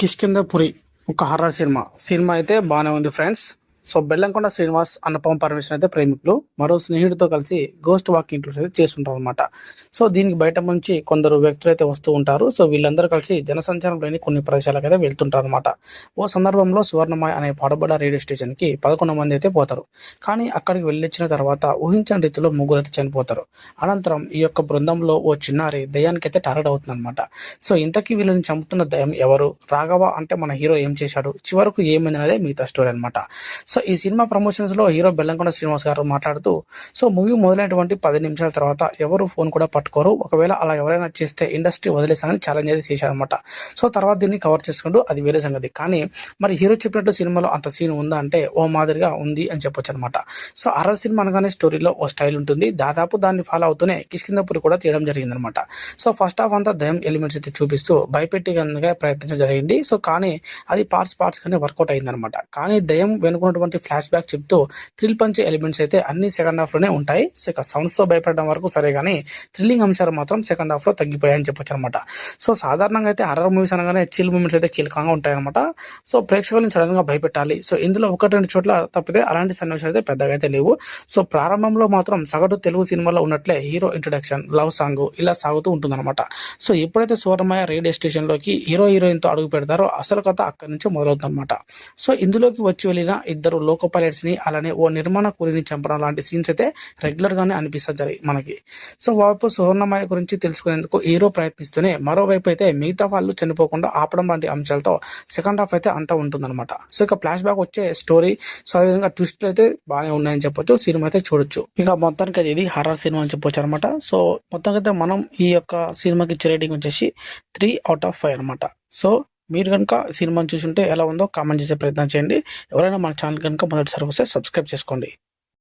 కిష్కిందపురి ఒక horror cinema. Cinema అయితే బాగానే ఉంది ఫ్రెండ్స్. సో బెల్లంకొండ శ్రీనివాస్ అన్నపవం పరమేశ్వర్ అయితే ప్రేమికులు. మరో స్నేహితుడితో కలిసి గోస్ట్ వాకింగ్ టూర్స్ అయితే చేస్తుంటారు అనమాట సో దీనికి బయట నుంచి కొందరు వ్యక్తులు అయితే వస్తూ ఉంటారు. సో వీళ్ళందరూ కలిసి జనసంచారం లేని కొన్ని ప్రదేశాలకు అయితే వెళ్తుంటారు అనమాట ఓ సందర్భంలో సువర్ణమాయ అనే పాడబడ్డ రేడియో స్టేషన్కి పదకొండు మంది అయితే పోతారు. కానీ అక్కడికి వెళ్ళొచ్చిన తర్వాత ఊహించని రీతిలో ముగ్గురు అయితే చనిపోతారు. అనంతరం ఈ యొక్క బృందంలో ఓ చిన్నారి దయ్యానికి అయితే టార్గెట్ అవుతుంది అనమాట సో ఇంతకీ వీళ్ళని చంపుతున్న దయ్యం ఎవరు? రాఘవ అంటే మన హీరో ఏం చేశాడు? చివరకు ఏమైంది అనేది మిగతా స్టోరీ అనమాట సో ఈ సినిమా ప్రమోషన్స్లో హీరో బెల్లంకొండ శ్రీనివాస్ గారు మాట్లాడుతూ సో మూవీ మొదలైనటువంటి పది నిమిషాల తర్వాత ఎవరు ఫోన్ కూడా పట్టుకోరు. ఒకవేళ అలా ఎవరైనా చేస్తే ఇండస్ట్రీ వదిలేసానని ఛాలెంజ్ అయితే చేశారనమాట సో తర్వాత దీన్ని కవర్ చేసుకుంటూ అది వేరే సంగతి. కానీ మరి హీరో చెప్పినట్టు సినిమాలో అంత సీన్ ఉందా అంటే ఓ మాదిరిగా ఉంది అని చెప్పొచ్చు అనమాట సో అర్ర సినిమా అనగానే స్టోరీలో ఓ స్టైల్ ఉంటుంది. దాదాపు దాన్ని ఫాలో అవుతూనే కిష్కిందపురి కూడా తీయడం జరిగిందనమాట సో ఫస్ట్ హాఫ్ అంతా దయం ఎలిమెంట్స్ అయితే చూపిస్తూ భయపెట్టి కనుక ప్రయత్నించడం జరిగింది. సో కానీ అది పార్ట్స్ పార్ట్స్ కానీ వర్కౌట్ అయిందనమాట కానీ దయం వెనుకున్నటువంటి ఫ్లాష్ బ్యాక్ చెప్తూ థ్రిల్ పంచే ఎలిమెంట్స్ అయితే అన్ని సెకండ్ హాఫ్లోనే ఉంటాయి. సో ఇక సౌండ్స్తో భయపడడం వరకు సరే కానీ థ్రిల్లింగ్ అంశాలు మాత్రం సెకండ్ హాఫ్లో తగ్గిపోయాయని చెప్పొచ్చు అనమాట సో సాధారణంగా అయితే హర్రర్ మూవీస్ అనగానే చిల్ మూమెంట్స్ అయితే కీలకంగా ఉంటాయన్నమాట. సో ప్రేక్షకులను సడన్గా భయపెట్టాలి. సో ఇందులో ఒకటి రెండు చోట్ల తప్పితే అలాంటి సన్నివేశాలు అయితే పెద్దగా అయితే లేవు. సో ప్రారంభంలో మాత్రం సగటు తెలుగు సినిమాలో ఉన్నట్లే హీరో ఇంట్రడక్షన్ లవ్ సాంగ్ ఇలా సాగుతూ ఉంటుందన్నమాట. సో ఎప్పుడైతే సువర్ణమయ రేడియో స్టేషన్లోకి హీరో హీరోయిన్తో అడుగు పెడతారో అసలు కథ అక్కడి నుంచి మొదలవుతుందన్నమాట. సో ఇందులోకి వచ్చి వెళ్ళిన ఇద్దరు లోకో పైలట్స్ని అలానే ఓ నిర్మాణ కూలీని చంపడం లాంటి సీన్స్ అయితే రెగ్యులర్ గానే అనిపిస్తుంది మనకి. సో వైపు సువర్ణమాయ గురించి తెలుసుకునేందుకు హీరో ప్రయత్నిస్తూనే మరోవైపు అయితే మిగతా వాళ్ళు చనిపోకుండా ఆపడం లాంటి అంశాలతో సెకండ్ హాఫ్ అయితే అంతా ఉంటుందన్నమాట. సో ఇక ఫ్లాష్ బ్యాక్ వచ్చే స్టోరీ సో అదేవిధంగా ట్విస్ట్లు అయితే బాగానే ఉన్నాయని చెప్పొచ్చు సినిమా అయితే చూడొచ్చు. ఇక మొత్తానికి అయితే ఇది హర్రర్ సినిమా అని చెప్పొచ్చు అనమాట సో మొత్తానికి అయితే మనం ఈ యొక్క సినిమాకి ఇచ్చే రేటింగ్ వచ్చేసి త్రీ అవుట్ ఆఫ్ ఫైవ్ అనమాట సో మీరు కనుక సినిమాను చూసుంటే ఎలా ఉందో కామెంట్ చేసే ప్రయత్నం చేయండి. ఎవరైనా మన ఛానల్ కనుక మొదటిసారి వస్తే సబ్స్క్రైబ్ చేసుకోండి.